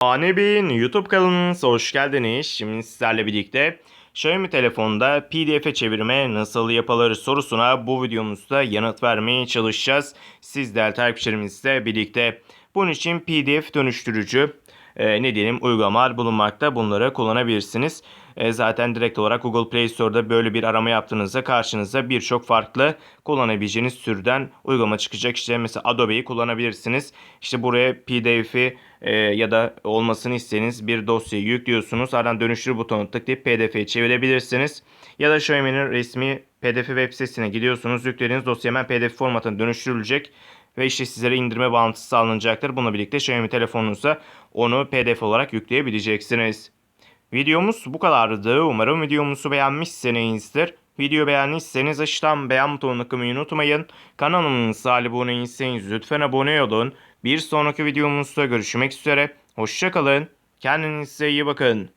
Ani Bey'in YouTube kanalınıza hoş geldiniz. Şimdi sizlerle birlikte Xiaomi telefonda PDF'e çevirme nasıl yapılır sorusuna bu videomuzda yanıt vermeye çalışacağız. Siz değerli takipçilerimizle birlikte. Bunun için PDF dönüştürücü e, ne diyelim uygulamalar bulunmakta. Bunları kullanabilirsiniz. E, zaten direkt olarak Google Play Store'da böyle bir arama yaptığınızda karşınıza birçok farklı kullanabileceğiniz türden uygulama çıkacak. İşte mesela Adobe'yi kullanabilirsiniz. İşte buraya PDF'i e, ya da olmasını istediğiniz bir dosyayı yüklüyorsunuz. Ardından dönüştür butonuna tıklayıp PDF'ye çevirebilirsiniz. Ya da Xiaomi'nin resmi PDF web sitesine gidiyorsunuz. Yüklediğiniz dosya hemen PDF formatına dönüştürülecek ve işte sizlere indirme bağlantısı sağlanacaktır. Bununla birlikte Xiaomi telefonunuza onu PDF olarak yükleyebileceksiniz. Videomuz bu kadardı. Umarım videomuzu beğenmişsinizdir. Video beğendiyseniz aşağıdan beğen butonuna kılmayı unutmayın. Kanalımıza abone değilseniz lütfen abone olun. Bir sonraki videomuzda görüşmek üzere. Hoşçakalın. Kendinize iyi bakın.